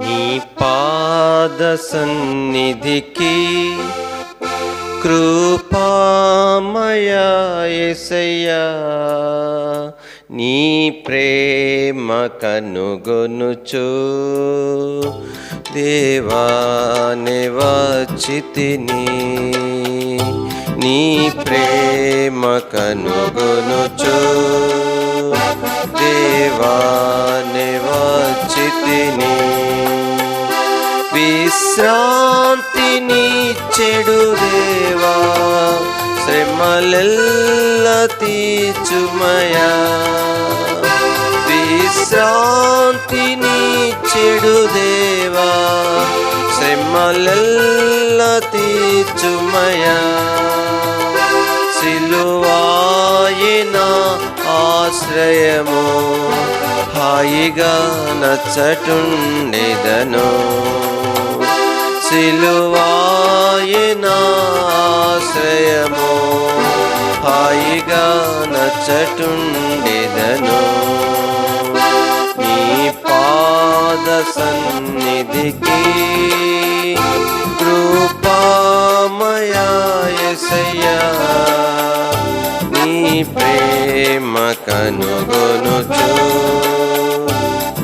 నీ పాద సన్నిధికి కృపామయా నీ ప్రేమ కనుగొనుచు. దేవాని వచ్చితిని నీ ప్రేమ కనుగొనుచు. దేవాని వచ్చితిని విశ్రాంతిని చెడు దేవా శ్రమలెల్ల విశ్రా విశ్రాంతిని చెడు దేవా శ్రమలెల్ల తీర్చుమయా. సిలువాయిన ఆశ్రయము హాయిగా నచ్చటుండెదను. సిలువాయిన ఆశ్రయము హాయిగా నచ్చటుండెదను. పాద సన్నిధికి కృపామయా నీ ప్రేమ కనుగొనుచు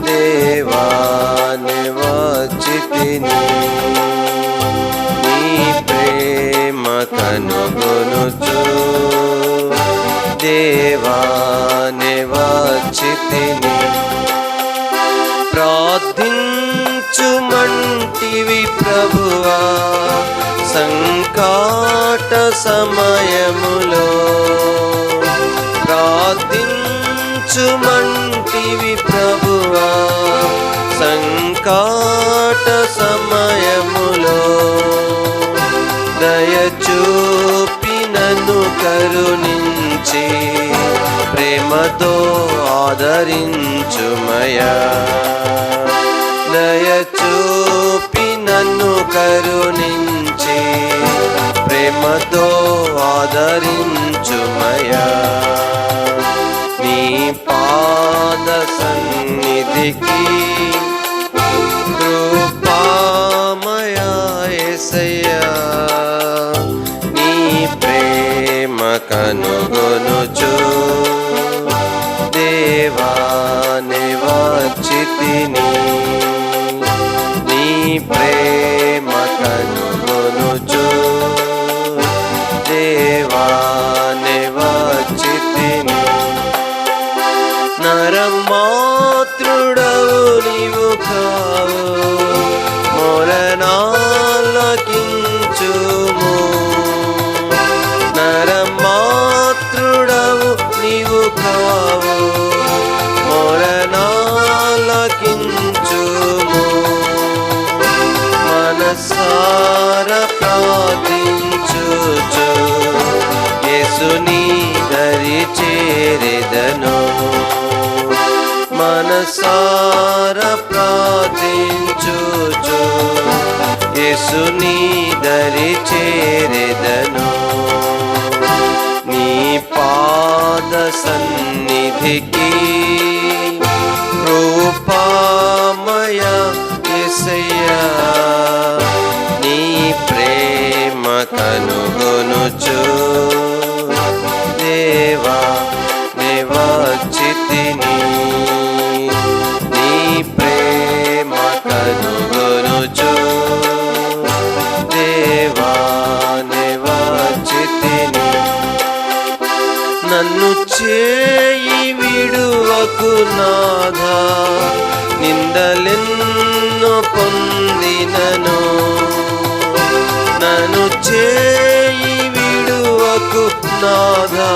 దేవాని వచ్చితిని నీ ప్రేమ కనుగొను సమయములో ప్రార్థించుమంటివి ప్రభువా. సంకాట సమయములో దయచూపినను కరుణించి ప్రేమతో ఆదరించుమయా. స్మరించుమయా. నీ పాద సన్నిధికి కృపామయా నీ ప్రేమ కనుగొనుచు దేవాని వచ్చితిని నీ ప్రేమ కనుగొనుచు మనసార ప్రార్థించుచు. యేసుని దరి చేరెదను. మనసార ప్రార్థించుచు. యేసుని దరి చేరెదను. కనుగొనుచు. దేవా నివచితిని నీ ప్రేమ కనుగొనుచు. దేవా నివచితిని నన్ను చేయి విడువకు నాథా. నిందలెన్నో పొందినను. నన్ను చేయి విడువకు నాథా.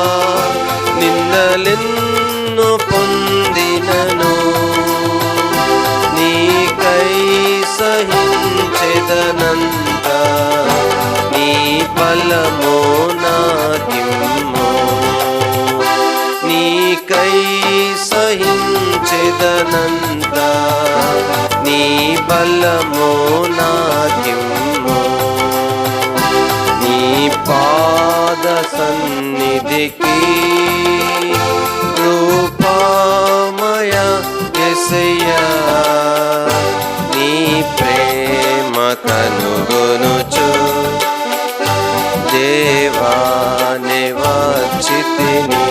నిన్నలెన్ను పొందినను. నీకై సహించెదనంత. నీ బలమో నాకిమ్మో. నీకై సహించెదనంత. నీ బలమో నా దేవాని వచ్చితిని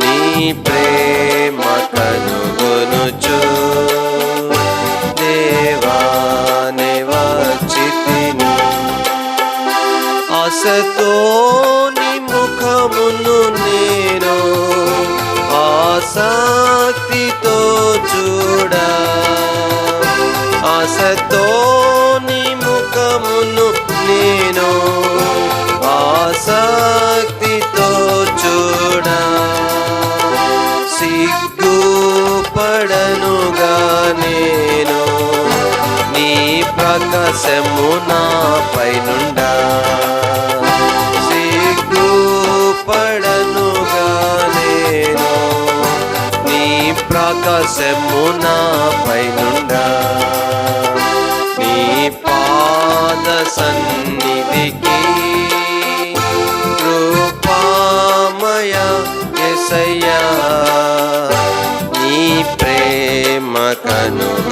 నీ ప్రేమ కనుగొనుచు. దేవాని వచ్చితిని ఆశతో నీ ముఖమును నేను ఆసక్తితో చూడ. ఆశతో ఆసక్తితో చూడా. సిగ్గుపడనుగా నేను నీ ప్రకాశము నా పైనుండా. సిగ్గుపడనుగా నేను నీ ప్రకాశము నా పైనుండా. నీ పాద సన్నిధికి ప్రేమ కనుగొనుచు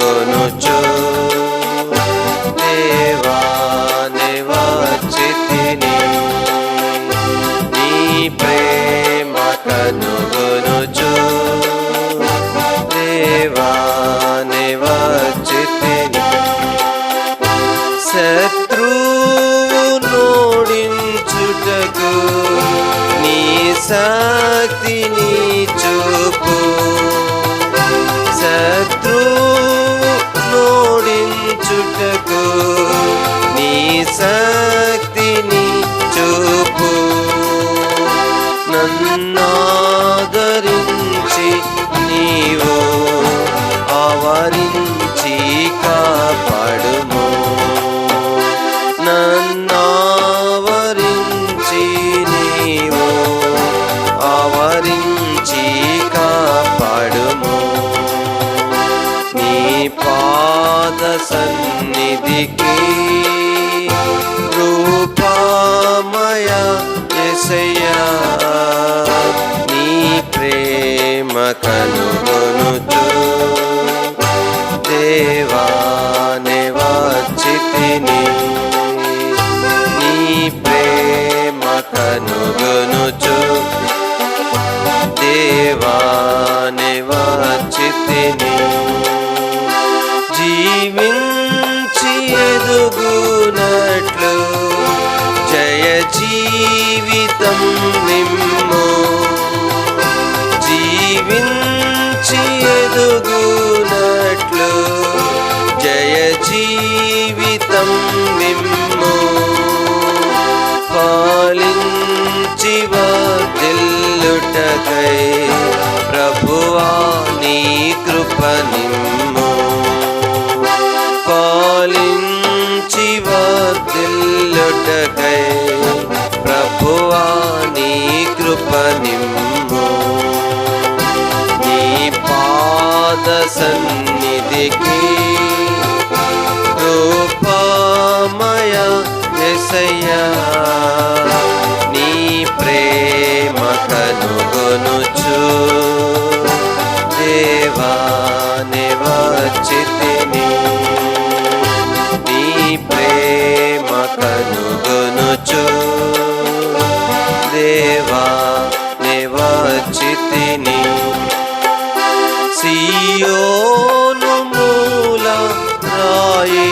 ప్రేమ ఎదుగునట్లు జయ జీవితం నిమ్ము. పాలించి వర్ధిల్లుటకై ప్రభువా నీ కృప నిమ్ము. పాలించి వర్ధిల్లుటకై సన్నిధికి రూపమయ ఎసయ్యా. నీ ప్రేమ కనుగొనుచు దేవాని వచ్చితిని నీ ప్రేమ కనుగొనుచు దేవా నివచితిని సియోను మూల రాయి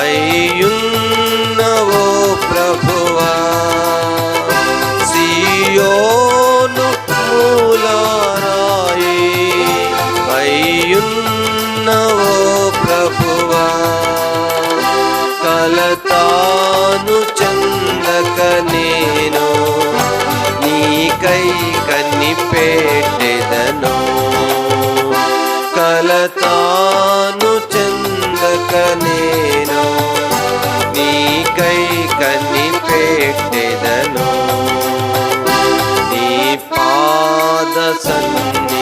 అయ్యున్నవో ప్రభువా. సియోను మూల రాయి అయ్యున్నవో ప్రభువా. కలతాను చందక నేను నీకై కన్నిపేట తాను చందక నేను నీకై కనిపెట్టెదను. నీ పాద సన్నిధికి